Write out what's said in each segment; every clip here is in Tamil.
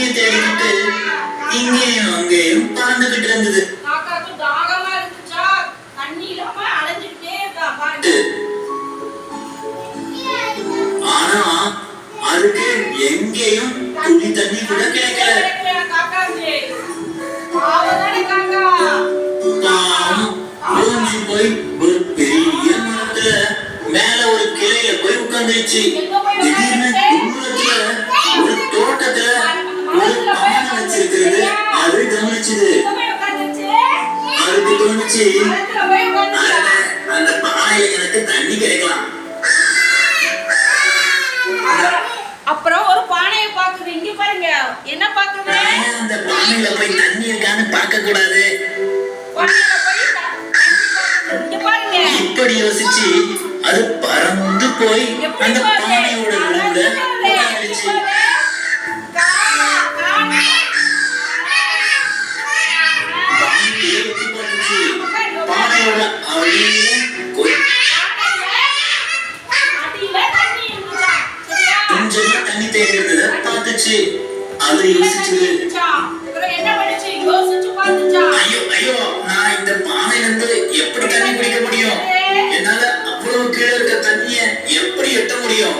தண்ணியை தேடிக்கிட்டு இங்கேயும் அங்கேயும் பறந்துகிட்டு இருந்தது. ஆனா அதுக்கு எங்கேயும் துளி தண்ணி கூட கிடைக்கல. போய் ஒரு பெரிய மரத்துல மேல ஒரு கிளையில போய் உட்கார்ந்துச்சு பானையில போய் தண்ணி இருக்கான்னு பார்க்க கூடாது இப்படி யோசிச்சு அது பறந்து போய் அந்த? பானையோட விழுந்த. பானையோட சரியா கொஞ்சமா தண்ணி தேங்கி இருந்ததை பார்த்துச்சு அது யோசிச்சது. ஐயோ ஐயோ நான் இந்த பானையில இருந்து எப்படி தண்ணி குடிக்க முடியும்? என்னால அவ்வளவு கீழே இருக்க தண்ணிய எப்படி எட்ட முடியும்?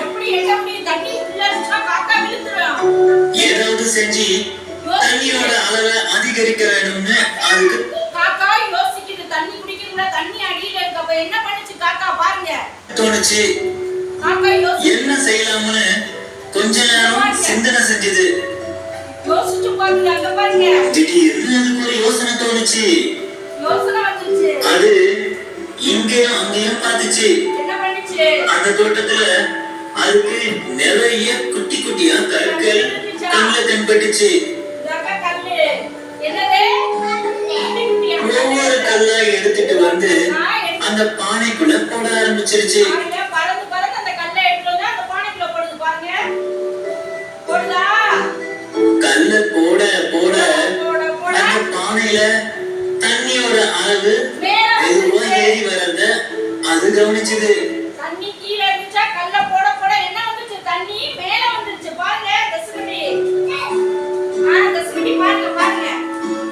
ஏதாவது செஞ்சு தண்ணியோட அளவை அதிகரிக்க வேணும்னு அதுக்கு காக்கா யோசிக்குது தண்ணி குடிக்கணும்ல தண்ணி அடியில இருக்கு. அப்ப என்ன பண்ணுச்சு காக்கா? பாருங்க. தோணுச்சு. காக்கா யோசி என்ன செய்யலாம்னு கொஞ்ச நேரம் சிந்தனை செஞ்சது. யோசிச்சு பாருங்க அங்க பாருங்க. திடீர்னு அதுக்கு ஒரு யோசனை தோணுச்சு. யோசனை வந்துச்சு. அது இங்கேயும் அங்கேயும் பார்த்துச்சு. என்ன பண்ணுச்சு? அந்த தோட்டத்துல அதுக்கு நிறைய குட்டி குட்டியா கற்கள் கண்ணுல தென்பட்டுச்சு. ஒவ்வொரு கல்லா எடுத்துட்டு வந்து அந்த பானைக்குள்ள போட ஆரம்பிச்சிருச்சு. தண்ணியோட அளவு மெதுவா ஏறி வரத அது கவனிச்சது. தண்ணி கீழே இருந்துச்சா கல்ல போட போட என்ன வந்துச்சு? தண்ணி மேல வந்துருச்சு. பாருங்க தசுமணி ஆ தசுமணி பாருங்க பாருங்க.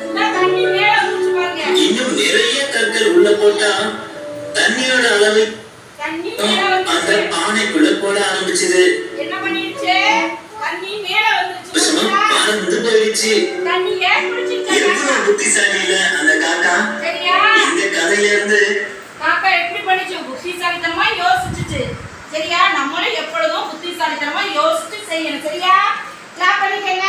என்ன தண்ணி மேல வந்துருச்சு பாருங்க. இன்னும் நிறைய கற்கள் உள்ள போட்டா தண்ணியோட அளவு அந்த பானைக்குள்ள போட ஆரம்பிச்சது. என்ன பண்ணிருச்சு தண்ணி மேல போயிடுச்சு. ஏன் குடிச்சிருச்சு? புத்திசாலி இல்ல அந்த காக்கா சரியா? இந்த கதையில இருந்து காக்கா எப்படி பண்ணிச்சு புத்திசாலித்தனமா யோசிச்சுச்சு? சரியா? நம்மளும் எப்பொழுதும் புத்திசாலித்தனமா யோசிச்சு செய்யணும். சரியா? கிளாப் பண்ணிக்கங்க.